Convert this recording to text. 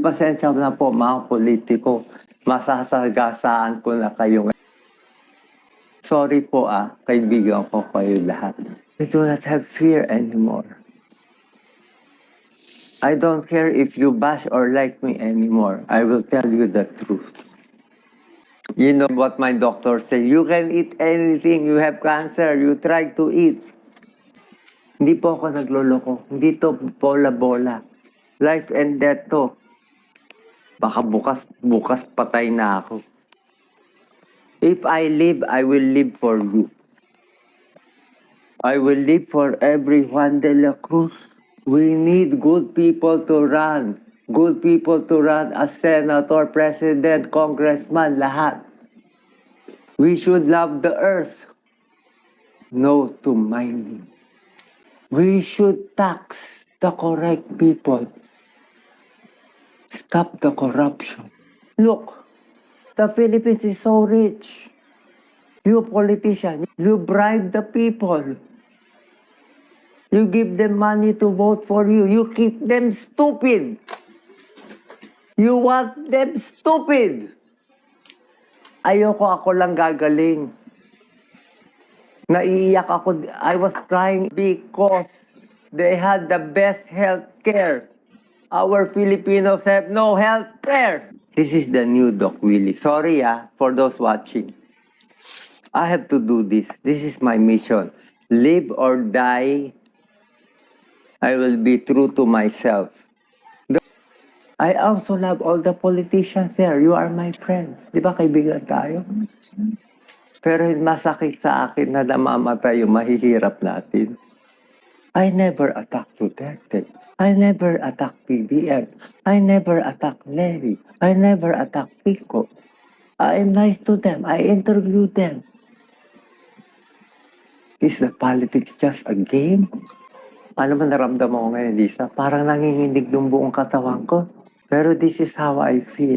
Pasensya na po mga politiko. Masasagasaan ko na kayo. Sorry po ah, kaibigan ko kayo lahat. I do not have fear anymore. I don't care if you bash or like me anymore. I will tell you the truth. You know what my doctor said? You can eat anything. You have cancer. You try to eat. Hindi po ako nagloloko. Hindi to bola-bola. Life and death to. Baka bukas, bukas patay na ako. If I live, I will live for you. I will live for every Juan de la Cruz. We need good people to run. Good people to run as senator, president, congressman, lahat. We should love the earth. No to mining. We should tax the correct people. Stop the corruption. Look, the Philippines is so rich. You politician, you bribe the people. You give them money to vote for you. You keep them stupid. You want them stupid. Ayoko ako lang gagaling. Naiiyak ako. I was crying because they had the best health care. Our Filipinos have no health care. This is the new Doc Willie. Sorry ah, for those watching. I have to do this. This is my mission. Live or die, I will be true to myself. I also love all the politicians there. You are my friends. Di ba kaibigan tayo? Pero masakit sa akin na namamatay yung mahihirap natin. I never attack Duterte. I never attack PBM. I never attack Larry. I never attack Pico. I am nice to them. I interview them. Is the politics just a game? Ano ba naramdaman ko ngayon, Lisa? Parang nanginginig ng buong katawan ko. Pero this is how I feel.